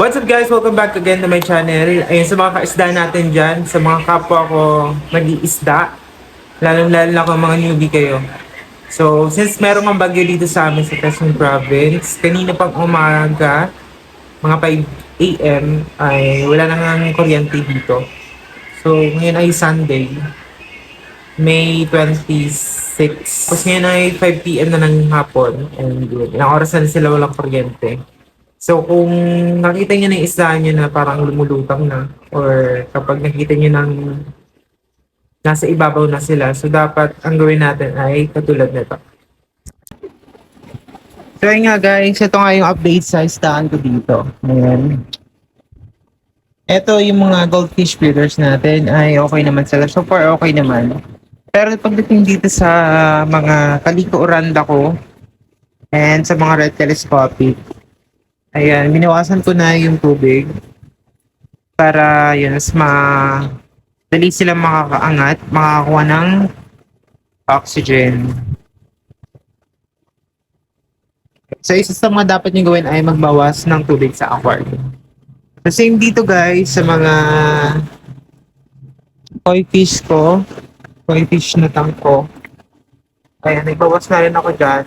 What's up guys? Welcome back again to my channel. Ayun sa mga kaisda natin dyan, sa mga kapwa ko nag-iisda, lalo-lalo na kung mga newbie kayo. So, since merong ang bagyo dito sa amin sa Quezon Province, kanina pang umaga, mga 5 a.m. ay wala na nga kuryente dito. So, ngayon ay Sunday, May 26. Tapos ngayon ay 5 p.m. na ng hapon. And yun, ilang oras na sila walang kuryente. So kung nakita niyo na yung isda niyo na parang lumulutang na or kapag nakita niyo ng nasa ibabaw na sila, so dapat ang gawin natin ay katulad nito. So yun nga guys, ito nga yung update sa isdaan ko dito. Ayan. Ito yung mga goldfish feeders natin ay okay naman sila. So far okay naman. Pero pagdating dito sa mga kaliko uranda ko and sa mga red telescopic, Ayan, binawasan ko na yung tubig para yun, mas ma dali sila makakaangat, makakakuha ng oxygen. So, isa sa mga dapat nyo gawin ay magbawas ng tubig sa aquarium. So, same dito guys, sa mga koi fish ko, koi fish na tank ko. Ayan, nagbawas na rin ako dyan.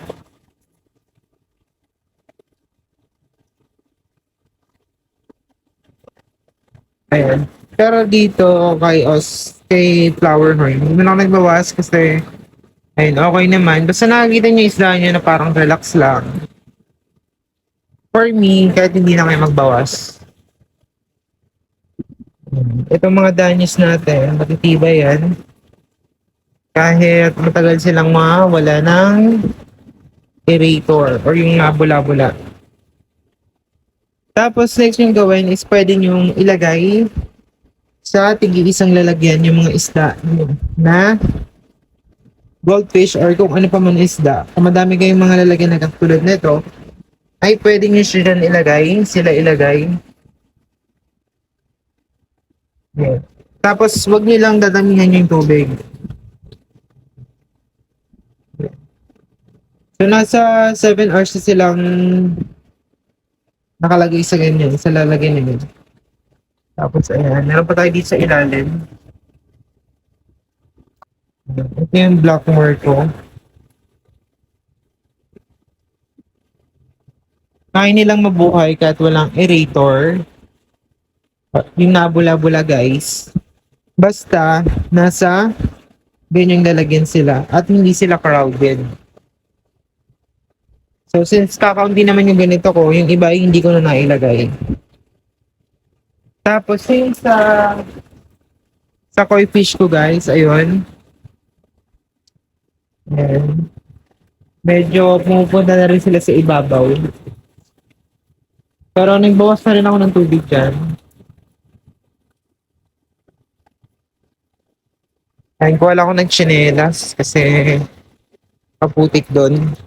Ayan. Pero dito kay Os, kay Flower Horn, hindi mo ako nagbawas kasi ayun, okay naman. Basta nakakita niyo isda niyo na parang relax lang. For me, kahit hindi na kayo magbawas. Itong mga danyos natin, matitibay yan. Kahit matagal silang mawala ng aerator or yung nabula-bula. Tapos next yung gawin is pwede yung ilagay sa tigi isang lalagyan yung mga isda na goldfish or kung ano pa man isda. Kung madami kayong mga lalagyan na katulad nito, ay pwede nyo siya ilagay, sila ilagay. Yan. Tapos wag nyo lang dadamihan yung tubig. So nasa 7 hours na silang nakalagay sa ganyan, sa lalagyan nila. Tapos ayan, meron pa tayo dito sa ilalim. Ito yung black mark ko. Kaya nilang mabuhay kahit walang aerator. Yung nabula-bula guys. Basta, nasa ganyang lalagyan sila at hindi sila crowded. So since kakaunti naman yung ganito ko, yung iba ay hindi ko na nailagay. Tapos yung sa sa koi fish ko guys, ayun. Ayan. Medyo pumupunta na rin sila sa ibabaw. Pero nagbawas na rin ako ng tubig dyan. Kain ko wala ako ng chinelas kasi kaputik doon.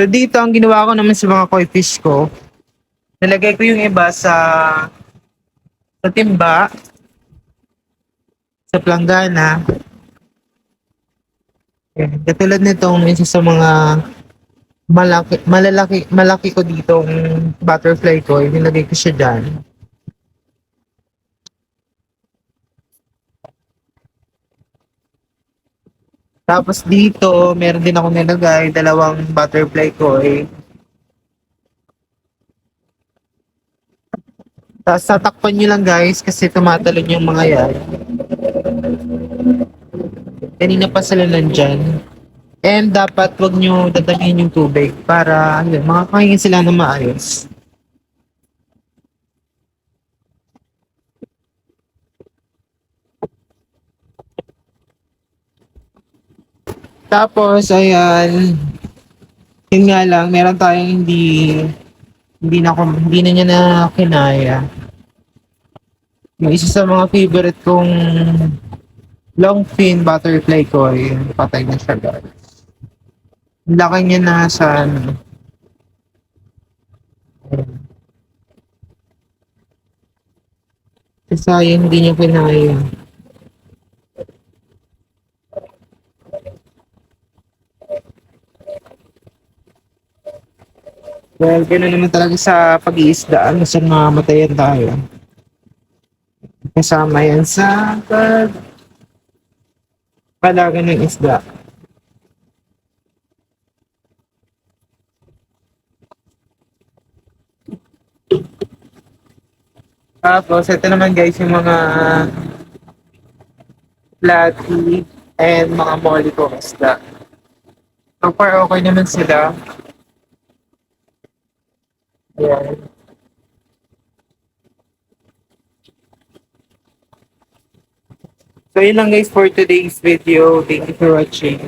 So dito ang ginawa ko naman sa mga koi fish ko, nilagay ko yung iba sa sa timba, sa planggana. Yan. Katulad nitong isa sa mga malaki, malalaki, malaki ko ditong butterfly ko, nilagay ko siya dyan. Tapos dito, meron din ako nilagay dalawang butterfly koi. Tapos tatakpan nyo lang guys kasi tumatalon yung mga yan. Kanina pa sila nandyan. And dapat wag nyo dadamihin yung tubig para yun, makakain sila na maayos. Tapos, ayan, yun nga lang, meron tayong hindi, hindi na, hindi na niya na kinaya. Yung isa sa mga favorite kong long fin butterfly ko, ay patay na siya guys. Laki niya na sa ano. Sayang hindi niya kinaya. Well, gano'n naman talaga sa pag-iisdaan. Minsan mamatayan tayo. Kasama yan sa pag palaga ng isda. Tapos, ito naman guys, yung mga platy and mga molly ko isda. So far, okay naman sila. So, yun lang guys for today's video. Thank you for watching.